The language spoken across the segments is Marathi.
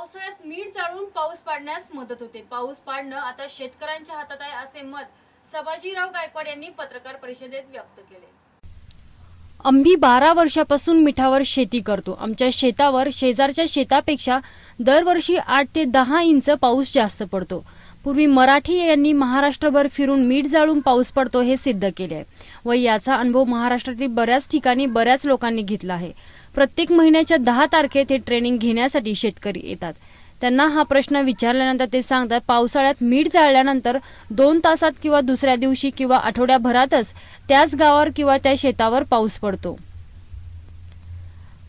पावसाळ्यात मीठ जाळून पाऊस पाडण्यास मदत होते. पाऊस पाडणं आता शेतकऱ्यांच्या हातात आहे असे मत सभाजीराव गायकवाड यांनी पत्रकार परिषदेत व्यक्त केले. आम्ही बारा वर्षापासून मिठावर शेती करतो. आमच्या शेतावर शेजारच्या शेतापेक्षा दरवर्षी आठ ते दहा इंच पाऊस जास्त पडतो. पूर्वी मराठी यांनी महाराष्ट्रभर फिरून मीठ जाळून पाऊस पडतो हे सिद्ध केले आहे. व याचा अनुभव महाराष्ट्रातील बऱ्याच ठिकाणी बऱ्याच लोकांनी घेतला आहे. प्रत्येक महिन्याच्या दहा तारखेत हे ट्रेनिंग घेण्यासाठी शेतकरी येतात. त्यांना हा प्रश्न विचारल्यानंतर ते सांगतात पावसाळ्यात मीठ जाळल्यानंतर दोन तासात किंवा दुसऱ्या दिवशी किंवा आठवड्याभरातच त्याच गावावर किंवा त्या शेतावर पाऊस पडतो.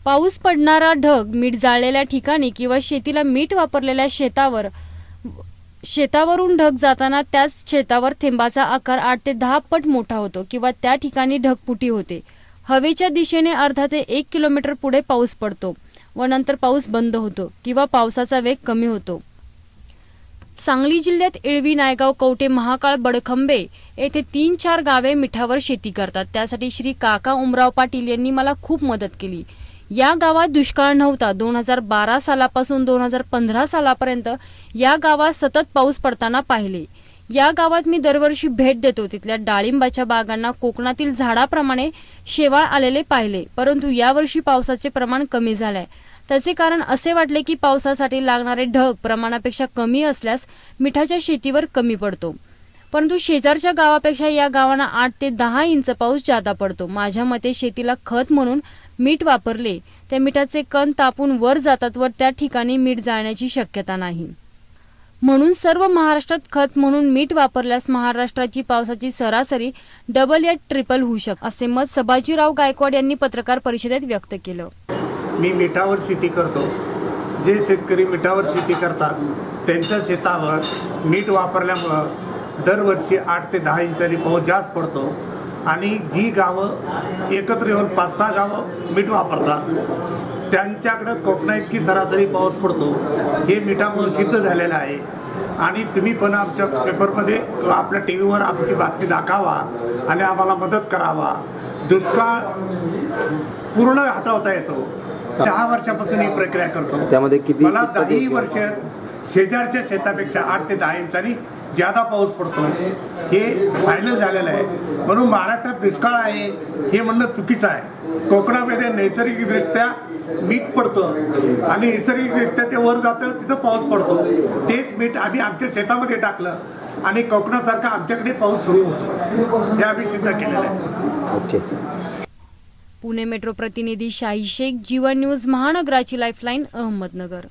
पाऊस पडणारा ढग मीठ जाळलेल्या ठिकाणी किंवा शेतीला मीठ वापरलेल्या शेतावर शेतावरून ढग जाताना त्याच शेतावर थेंबाचा आकार आठ ते दहा पट मोठा होतो किंवा त्या ठिकाणी ढगफुटी होते. हवेच्या दिशेने अर्धा ते एक किलोमीटर पुढे पाऊस पडतो व नंतर पाऊस बंद होतो किंवा पावसाचा वेग कमी होतो. सांगली जिल्ह्यात इळवी नायगाव कवटे महाकाळ बडखंबे येथे तीन चार गावे मिठावर शेती करतात. त्यासाठी श्री काका उमराव पाटील यांनी मला खूप मदत केली. या गावात दुष्काळ नव्हता. दोन हजार बारा सालापासून दोन हजार पंधरा सालापर्यंत या गावात सतत पाऊस पडताना पाहिले. या गावात मी दरवर्षी भेट देतो. तिथल्या डाळिंबाच्या बागांना कोकणातील झाडाप्रमाणे शेवाळ आलेले पाहिले. परंतु यावर्षी पावसाचे प्रमाण कमी झालंय. त्याचे कारण असे वाटले की पावसासाठी लागणारे ढग प्रमाणापेक्षा कमी असल्यास मिठाच्या शेतीवर कमी पडतो. परंतु शेजारच्या गावापेक्षा या गावांना आठ ते दहा इंच पाऊस जादा पडतो. माझ्या मते शेतीला खत म्हणून मीठ वापरले त्या मिठाचे कण तापून वर जातात वर त्या ठिकाणी मीठ जाण्याची शक्यता नाही. म्हणून सर्व महाराष्ट्रात खत म्हणून मीठ वापरल्यास महाराष्ट्राची पावसाची सरासरी डबल या ट्रिपल होऊ शकते असे मत सभाजीराव गायकवाड यांनी पत्रकार परिषदेत व्यक्त केलं. मी मिठावर शेती करतो. जे शेतकरी मिठावर शेती करतात त्यांच्या शेतावर मीठ वापरल्यामुळं दरवर्षी आठ ते दहा इंचांनी पाऊस जास्त पडतो. आणि जी गावं एकत्र येऊन पाच सहा गावं मीठ वापरतात त्यांच्याकडं कोकणा इतकी सरासरी पाऊस पडतो. हे मिठामुळे सिद्ध झालेलं आहे. आणि तुम्ही पण आमच्या पेपरमध्ये किंवा आपल्या टी व्हीवर आमची बातमी दाखवा आणि आम्हाला मदत करावा. दुष्काळ पूर्ण हटवता येतो. दहा वर्षापासून ही प्रक्रिया करतो. त्यामध्ये किती- मला दहाही वर्ष शेजारच्या शेतापेक्षा आठ ते दहा इंचांनी ज्यादा पाऊस पडतो हे फायनल झालेलं आहे. म्हणून महाराष्ट्रात दुष्काळ आहे हे म्हणणं चुकीचं आहे. कोकणामध्ये नैसर्गिकरित्या मीठ पडतं आणि नैसर्गिकरित्या ते वर जातं तिथं पाऊस पडतो. तेच मीठ आम्ही आमच्या शेतामध्ये टाकलं आणि कोकणासारखा आमच्याकडे पाऊस सुरू होतो. हे आम्ही सिद्ध केलेलं आहे. ओके. पुणे मेट्रो प्रतिनिधी शाही शेख जीवन न्यूज महानगराची लाईफलाईन अहमदनगर.